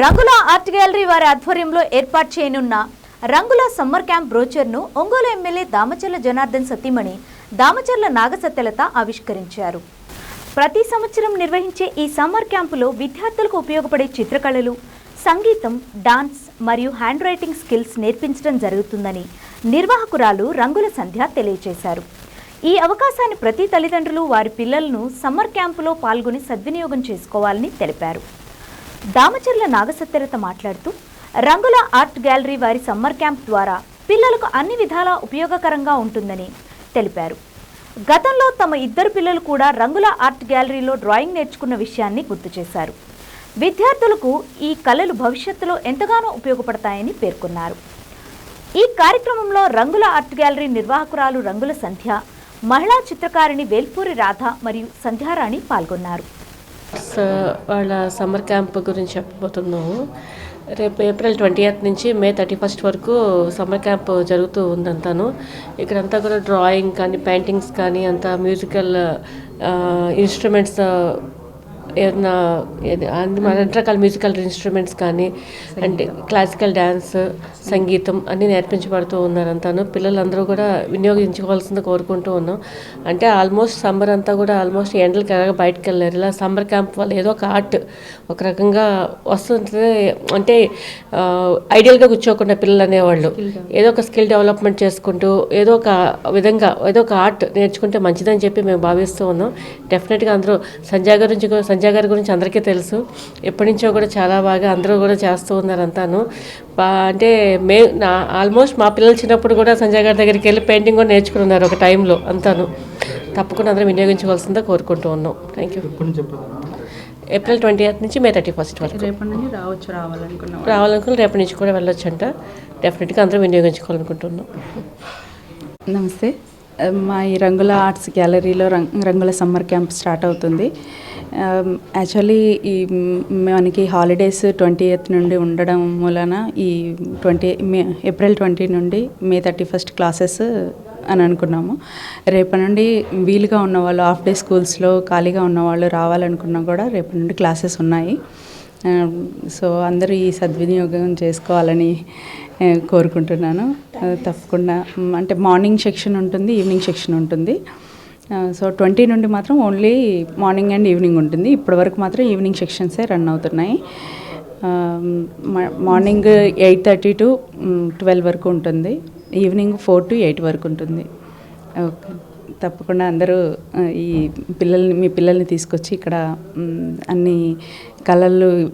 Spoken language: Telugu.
రంగుల ఆర్ట్ గ్యాలరీ వారి ఆధ్వర్యంలో ఏర్పాటు చేయనున్న రంగుల సమ్మర్ క్యాంప్ బ్రోచర్ను ఒంగోలు ఎమ్మెల్యే దామచర్ల జనార్దన్ సతీమణి దామచర్ల నాగసత్యలత ఆవిష్కరించారు. ప్రతి సంవత్సరం నిర్వహించే ఈ సమ్మర్ క్యాంపులో విద్యార్థులకు ఉపయోగపడే చిత్రకళలు సంగీతం డాన్స్ మరియు హ్యాండ్ రైటింగ్ స్కిల్స్ నేర్పించడం జరుగుతుందని నిర్వాహకురాలు రంగుల సంధ్య తెలియజేశారు. ఈ అవకాశాన్ని ప్రతి తల్లిదండ్రులు వారి పిల్లలను సమ్మర్ క్యాంపులో పాల్గొని సద్వినియోగం చేసుకోవాలని తెలిపారు. దామచర్ల నాగసత్యరత మాట్లాడుతూ రంగుల ఆర్ట్ గ్యాలరీ వారి సమ్మర్ క్యాంప్ ద్వారా పిల్లలకు అన్ని విధాలా ఉపయోగకరంగా ఉంటుందని తెలిపారు. గతంలో తమ ఇద్దరు పిల్లలు కూడా రంగుల ఆర్ట్ గ్యాలరీలో డ్రాయింగ్ నేర్చుకున్న విషయాన్ని గుర్తు చేశారు. విద్యార్థులకు ఈ కళలు భవిష్యత్తులో ఎంతగానో ఉపయోగపడతాయని పేర్కొన్నారు. ఈ కార్యక్రమంలో రంగుల ఆర్ట్ గ్యాలరీ నిర్వాహకురాలు రంగుల సంధ్య మహిళా చిత్రకారిణి వేల్పూరి రాధ మరియు సంధ్యారాణి పాల్గొన్నారు. స- వాళ్ళ సమ్మర్ క్యాంప్ గురించి చెప్పబోతున్నాము. రేపు ఏప్రిల్ ట్వంటీ నుంచి మే థర్టీ ఫస్ట్ వరకు సమ్మర్ క్యాంప్ జరుగుతూ ఉందంతాను. ఇక్కడంతా కూడా డ్రాయింగ్ కానీ పెయింటింగ్స్ కానీ అంతా మ్యూజికల్ ఇన్స్ట్రుమెంట్స్ ఏదైనా మన రకాల మ్యూజికల్ ఇన్స్ట్రుమెంట్స్ కానీ అంటే క్లాసికల్ డ్యాన్స్ సంగీతం అన్నీ నేర్పించబడుతూ ఉన్నారంతాను. పిల్లలందరూ కూడా వినియోగించుకోవాల్సింది కోరుకుంటూ ఉన్నాం. అంటే ఆల్మోస్ట్ సమ్మర్ అంతా కూడా ఆల్మోస్ట్ ఎండలకి ఎలాగ బయటకు వెళ్ళారు ఇలా సమ్మర్ క్యాంప్ వల్ల ఏదో ఒక ఆర్ట్ ఒక రకంగా వస్తుంది అంటే ఐడియల్గా కూర్చోకుండా పిల్లలు అనేవాళ్ళు. ఏదో ఒక స్కిల్ డెవలప్మెంట్ చేసుకుంటూ ఏదో ఒక విధంగా ఏదో ఒక ఆర్ట్ నేర్చుకుంటే మంచిదని చెప్పి మేము భావిస్తూ ఉన్నాం. డెఫినెట్గా అందరూ సంజయ్ గురించి కూడా- సంజయ్ గారి గురించి అందరికీ తెలుసు. ఎప్పటి నుంచో కూడా చాలా బాగా అందరూ కూడా చేస్తూ ఉన్నారు అంతాను బా అంటే మే నా ఆల్మోస్ట్ మా పిల్లలు చిన్నప్పుడు కూడా సంజయ్ గారి దగ్గరికి వెళ్ళి పెయింటింగ్ కూడా నేర్చుకున్నారు ఒక టైంలో అంతాను. తప్పకుండా అందరూ వినియోగించుకోవాల్సిందే కోరుకుంటూ ఉన్నాం. థ్యాంక్ యూ ఏప్రిల్ ట్వంటీ నుంచి మే థర్టీ ఫస్ట్ వరకు. రేపటి నుంచి రావచ్చు రావాలనుకున్నాం రావాలనుకుని రేపటి నుంచి కూడా వెళ్ళొచ్చంట. డెఫినెట్గా అందరూ వినియోగించుకోవాలనుకుంటున్నాం. నమస్తే. Um, మా ఈ రంగుల ఆర్ట్స్ గ్యాలరీలో రంగ్ రంగుల సమ్మర్ క్యాంప్ స్టార్ట్ అవుతుంది. Um, యాక్చువల్లీ ఈ మనకి హాలిడేస్ ట్వంటీ ఎయిత్ నుండి ఉండడం మూలన ఈ ట్వంటీ మే ఏప్రిల్ ట్వంటీ నుండి మే థర్టీ ఫస్ట్ క్లాసెస్ అని అనుకున్నాము. రేపటి నుండి వీలుగా ఉన్నవాళ్ళు హాఫ్ డే స్కూల్స్లో ఖాళీగా ఉన్నవాళ్ళు రావాలనుకున్నా కూడా రేపటి నుండి క్లాసెస్ ఉన్నాయి. Um, సో అందరూ ఈ సద్వినియోగం చేసుకోవాలని కోరుకుంటున్నాను. తప్పకుండా. అంటే మార్నింగ్ సెక్షన్ ఉంటుంది ఈవినింగ్ సెక్షన్ ఉంటుంది. సో ట్వంటీ నుండి మాత్రం ఓన్లీ మార్నింగ్ అండ్ ఈవినింగ్ ఉంటుంది. ఇప్పటి వరకు మాత్రం ఈవినింగ్ సెక్షన్సే రన్ అవుతున్నాయి. Morning eight thirty to twelve వరకు ఉంటుంది. ఈవినింగ్ ఫోర్ టు ఎయిట్ వరకు ఉంటుంది. ఓకే. తప్పకుండా అందరూ ఈ పిల్లల్ని మీ పిల్లల్ని తీసుకొచ్చి ఇక్కడ అన్ని కళలు